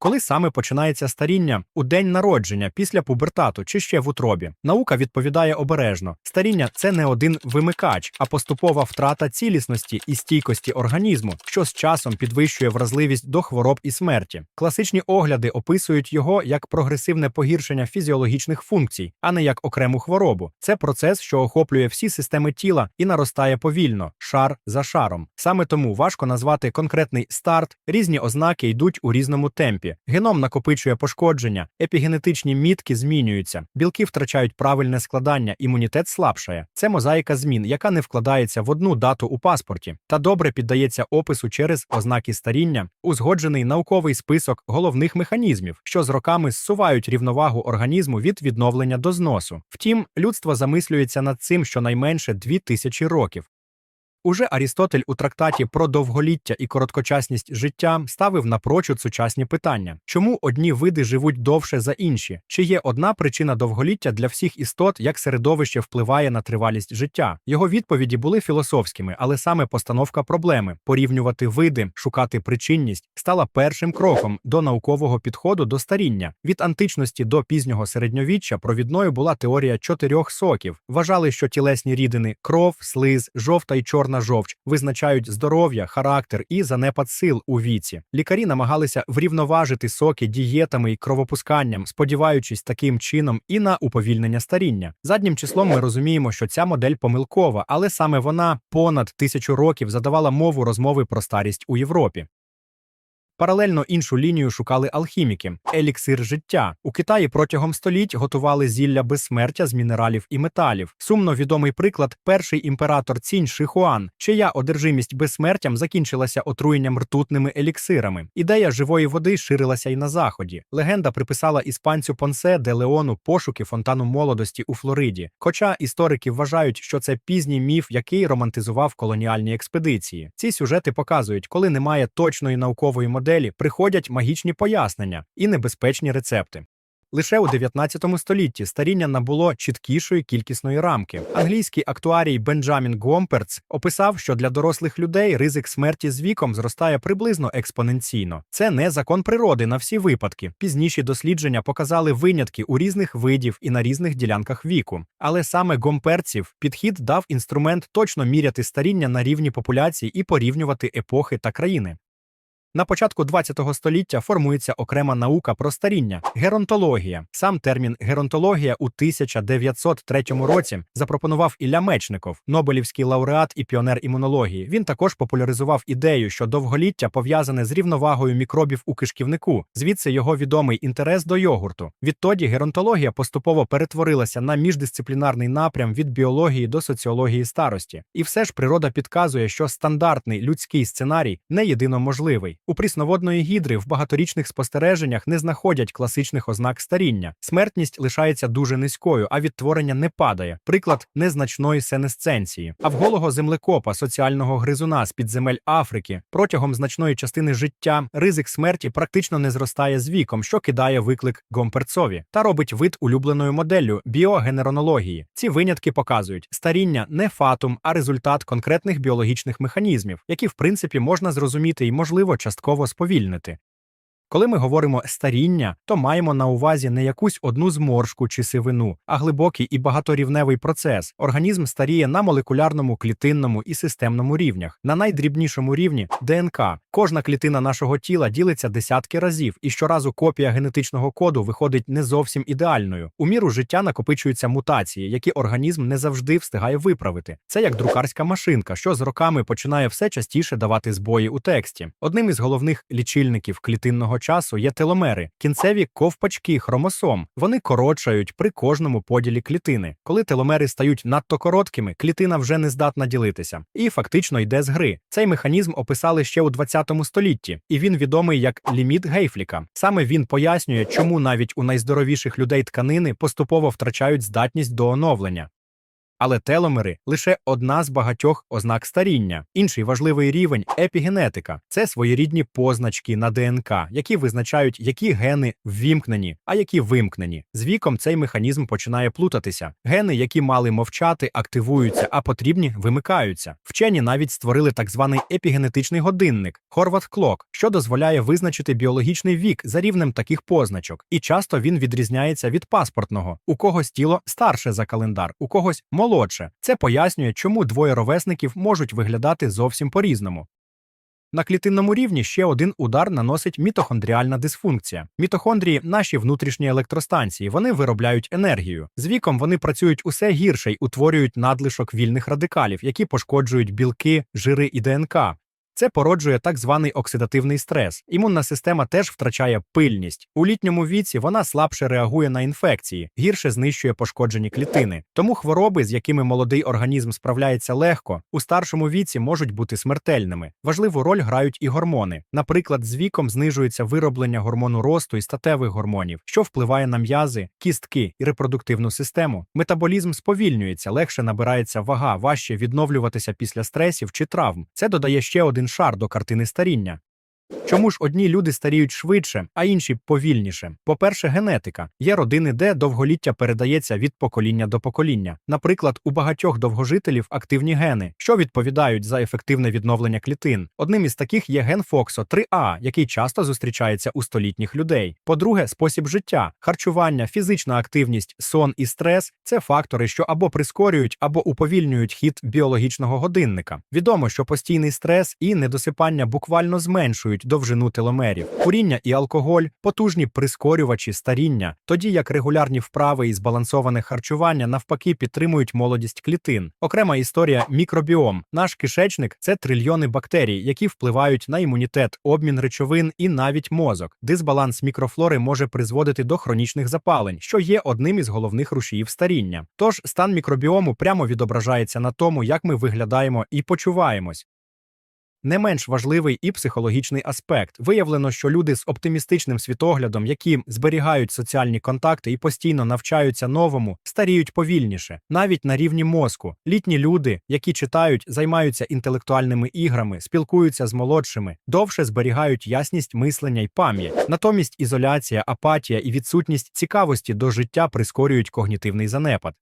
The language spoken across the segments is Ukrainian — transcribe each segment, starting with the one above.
Коли саме починається старіння у день народження, після пубертату чи ще в утробі? Наука відповідає обережно: старіння це не один вимикач, а поступова втрата цілісності і стійкості організму, що з часом підвищує вразливість до хвороб і смерті. Класичні огляди описують його як прогресивне погіршення фізіологічних функцій, а не як окрему хворобу. Це процес, що охоплює всі системи тіла і наростає повільно, шар за шаром. Саме тому важко назвати конкретний старт, різні ознаки йдуть у різному темпі. Геном накопичує пошкодження, епігенетичні мітки змінюються, білки втрачають правильне складання, імунітет слабшає. Це мозаїка змін, яка не вкладається в одну дату у паспорті, та добре піддається опису через ознаки старіння, узгоджений науковий список головних механізмів, що з роками зсувають рівновагу організму від відновлення до зносу. Втім, людство замислюється над цим щонайменше дві тисячі років. Уже Арістотель у трактаті про довголіття і короткочасність життя ставив напрочуд сучасні питання: чому одні види живуть довше за інші? Чи є одна причина довголіття для всіх істот, як середовище впливає на тривалість життя? Його відповіді були філософськими, але саме постановка проблеми порівнювати види, шукати причинність стала першим кроком до наукового підходу до старіння. Від античності до пізнього середньовіччя провідною була теорія чотирьох соків. Вважали, що тілесні рідини кров, слиз, жовта і чорна жовч визначають здоров'я, характер і занепад сил у віці. Лікарі намагалися врівноважити соки дієтами і кровопусканням, сподіваючись таким чином і на уповільнення старіння. Заднім числом ми розуміємо, що ця модель помилкова, але саме вона понад тисячу років задавала мову розмови про старість у Європі. Паралельно іншу лінію шукали алхіміки еліксир життя. У Китаї протягом століть готували зілля безсмертя з мінералів і металів. Сумно відомий приклад перший імператор Цінь Шихуан, чия одержимість безсмертям закінчилася отруєнням ртутними еліксирами. Ідея живої води ширилася й на заході. Легенда приписала іспанцю Понсе де Леону пошуки фонтану молодості у Флориді. Хоча історики вважають, що це пізній міф, який романтизував колоніальні експедиції. Ці сюжети показують, коли немає точної наукової моделі, приходять магічні пояснення і небезпечні рецепти. Лише у 19 столітті старіння набуло чіткішої кількісної рамки. Англійський актуарій Бенджамін Гомперц описав, що для дорослих людей ризик смерті з віком зростає приблизно експоненційно. Це не закон природи на всі випадки. Пізніші дослідження показали винятки у різних видів і на різних ділянках віку. Але саме гомперців підхід дав інструмент точно міряти старіння на рівні популяції і порівнювати епохи та країни. На початку ХХ століття формується окрема наука про старіння геронтологія. Сам термін геронтологія у 1903 році запропонував Ілля Мечников, Нобелівський лауреат і піонер імунології. Він також популяризував ідею, що довголіття пов'язане з рівновагою мікробів у кишківнику, звідси його відомий інтерес до йогурту. Відтоді геронтологія поступово перетворилася на міждисциплінарний напрям від біології до соціології старості. І все ж природа підказує, що стандартний людський сценарій не єдино можливий. У прісноводної гідри в багаторічних спостереженнях не знаходять класичних ознак старіння. Смертність лишається дуже низькою, а відтворення не падає. Приклад незначної сенесценції. А в голого землекопа соціального гризуна з під земель Африки протягом значної частини життя ризик смерті практично не зростає з віком, що кидає виклик гомперцові та робить вид улюбленою моделлю біогенеронології. Ці винятки показують, старіння не фатум, а результат конкретних біологічних механізмів, які в принципі можна зрозуміти і можливо частково сповільнити. Коли ми говоримо старіння, то маємо на увазі не якусь одну зморшку чи сивину, а глибокий і багаторівневий процес. Організм старіє на молекулярному, клітинному і системному рівнях. На найдрібнішому рівні ДНК. Кожна клітина нашого тіла ділиться десятки разів, і щоразу копія генетичного коду виходить не зовсім ідеальною. У міру життя накопичуються мутації, які організм не завжди встигає виправити. Це як друкарська машинка, що з роками починає все частіше давати збої у тексті. Одним із головних лічильників клітинного часу є теломери, кінцеві ковпачки хромосом. Вони коротшають при кожному поділі клітини. Коли теломери стають надто короткими, клітина вже не здатна ділитися і фактично йде з гри. Цей механізм описали ще у 20 столітті, і він відомий як ліміт Гейфліка. Саме він пояснює, чому навіть у найздоровіших людей тканини поступово втрачають здатність до оновлення. Але теломери лише одна з багатьох ознак старіння. Інший важливий рівень епігенетика це своєрідні позначки на ДНК, які визначають, які гени ввімкнені, а які вимкнені. З віком цей механізм починає плутатися. Гени, які мали мовчати, активуються, а потрібні вимикаються. Вчені навіть створили так званий епігенетичний годинник Horvath Clock, що дозволяє визначити біологічний вік за рівнем таких позначок, і часто він відрізняється від паспортного. У когось тіло старше за календар, у когось молодше. Це пояснює, чому двоє ровесників можуть виглядати зовсім по-різному. На клітинному рівні ще один удар наносить мітохондріальна дисфункція. Мітохондрії наші внутрішні електростанції, вони виробляють енергію. З віком вони працюють усе гірше й утворюють надлишок вільних радикалів, які пошкоджують білки, жири і ДНК. Це породжує так званий оксидативний стрес. Імунна система теж втрачає пильність. У літньому віці вона слабше реагує на інфекції, гірше знищує пошкоджені клітини. Тому хвороби, з якими молодий організм справляється легко, у старшому віці можуть бути смертельними. Важливу роль грають і гормони. Наприклад, з віком знижується вироблення гормону росту і статевих гормонів, що впливає на м'язи, кістки і репродуктивну систему. Метаболізм сповільнюється, легше набирається вага, важче відновлюватися після стресів чи травм. Це додає ще один шар до картини старіння. Чому ж одні люди старіють швидше, а інші повільніше? По-перше, генетика. Є родини, де довголіття передається від покоління до покоління. Наприклад, у багатьох довгожителів активні гени, що відповідають за ефективне відновлення клітин. Одним із таких є ген Фоксо 3А, який часто зустрічається у столітніх людей. По-друге, спосіб життя, харчування, фізична активність, сон і стрес це фактори, що або прискорюють, або уповільнюють хід біологічного годинника. Відомо, що постійний стрес і недосипання буквально зменшують довжину теломерів. Куріння і алкоголь потужні прискорювачі старіння, тоді як регулярні вправи і збалансоване харчування навпаки підтримують молодість клітин. Окрема історія мікробіом. Наш кишечник це трильйони бактерій, які впливають на імунітет, обмін речовин і навіть мозок. Дисбаланс мікрофлори може призводити до хронічних запалень, що є одним із головних рушіїв старіння. Тож стан мікробіому прямо відображається на тому, як ми виглядаємо і почуваємось. Не менш важливий і психологічний аспект. Виявлено, що люди з оптимістичним світоглядом, які зберігають соціальні контакти і постійно навчаються новому, старіють повільніше, навіть на рівні мозку. Літні люди, які читають, займаються інтелектуальними іграми, спілкуються з молодшими, довше зберігають ясність мислення й пам'ять. Натомість ізоляція, апатія і відсутність цікавості до життя прискорюють когнітивний занепад.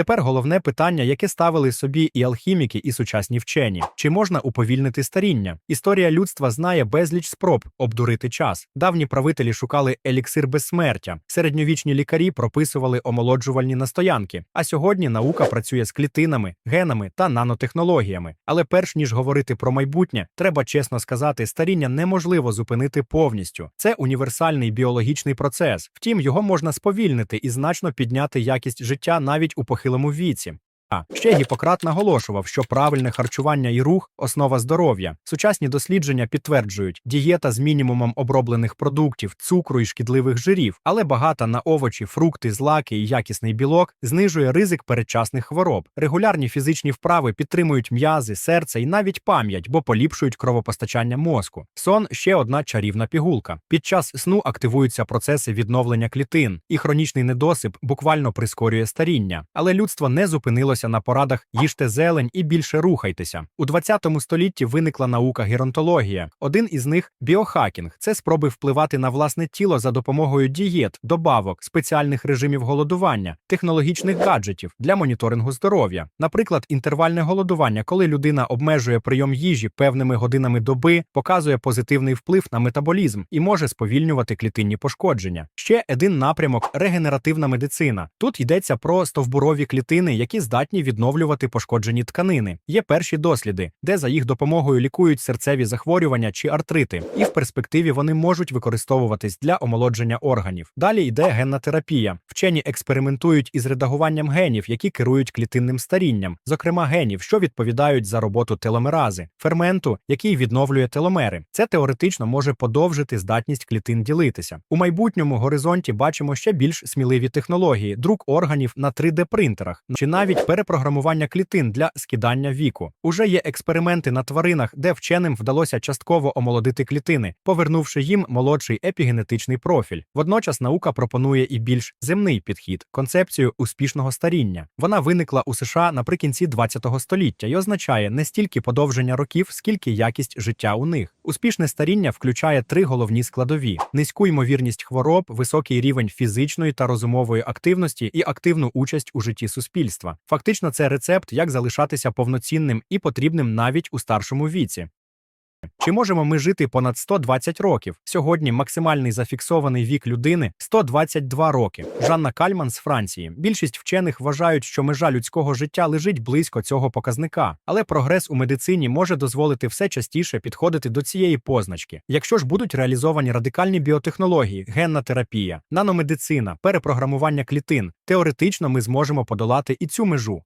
Тепер головне питання, яке ставили собі і алхіміки, і сучасні вчені: чи можна уповільнити старіння? Історія людства знає безліч спроб обдурити час. Давні правителі шукали еліксир безсмертя, середньовічні лікарі прописували омолоджувальні настоянки. А сьогодні наука працює з клітинами, генами та нанотехнологіями. Але перш ніж говорити про майбутнє, треба чесно сказати, старіння неможливо зупинити повністю. Це універсальний біологічний процес. Втім, його можна сповільнити і значно підняти якість життя навіть у похилому віці. А ще Гіппократ наголошував, що правильне харчування і рух основа здоров'я. Сучасні дослідження підтверджують, дієта з мінімумом оброблених продуктів, цукру і шкідливих жирів, але багата на овочі, фрукти, злаки і якісний білок знижує ризик передчасних хвороб. Регулярні фізичні вправи підтримують м'язи, серце і навіть пам'ять, бо поліпшують кровопостачання мозку. Сон ще одна чарівна пігулка. Під час сну активуються процеси відновлення клітин, і хронічний недосип буквально прискорює старіння. Але людство не зупинилося на порадах їжте зелень і більше рухайтеся. У 20 столітті виникла наука геронтологія. Один із них біохакінг. Це спроби впливати на власне тіло за допомогою дієт, добавок, спеціальних режимів голодування, технологічних гаджетів для моніторингу здоров'я. Наприклад, інтервальне голодування, коли людина обмежує прийом їжі певними годинами доби, показує позитивний вплив на метаболізм і може сповільнювати клітинні пошкодження. Ще один напрямок регенеративна медицина. Тут йдеться про стовбурові клітини, які здатні відновлювати пошкоджені тканини. Є перші досліди, де за їх допомогою лікують серцеві захворювання чи артрити, і в перспективі вони можуть використовуватись для омолодження органів. Далі йде генна терапія. Вчені експериментують із редагуванням генів, які керують клітинним старінням, зокрема генів, що відповідають за роботу теломерази, ферменту, який відновлює теломери. Це теоретично може подовжити здатність клітин ділитися. У майбутньому горизонті бачимо ще більш сміливі технології, друк органів на 3D принтерах чи навіть перепрограмування клітин для скидання віку. Уже є експерименти на тваринах, де вченим вдалося частково омолодити клітини, повернувши їм молодший епігенетичний профіль. Водночас наука пропонує і більш земний підхід концепцію успішного старіння. Вона виникла у США наприкінці 20 століття і означає не стільки подовження років, скільки якість життя у них. Успішне старіння включає три головні складові: низьку ймовірність хвороб, високий рівень фізичної та розумової активності і активну участь у житті суспільства. Фактично, це рецепт, як залишатися повноцінним і потрібним навіть у старшому віці. Чи можемо ми жити понад 120 років? Сьогодні максимальний зафіксований вік людини 122 роки. Жанна Кальман з Франції. Більшість вчених вважають, що межа людського життя лежить близько цього показника, але прогрес у медицині може дозволити все частіше підходити до цієї позначки. Якщо ж будуть реалізовані радикальні біотехнології, генна терапія, наномедицина, перепрограмування клітин, теоретично ми зможемо подолати і цю межу.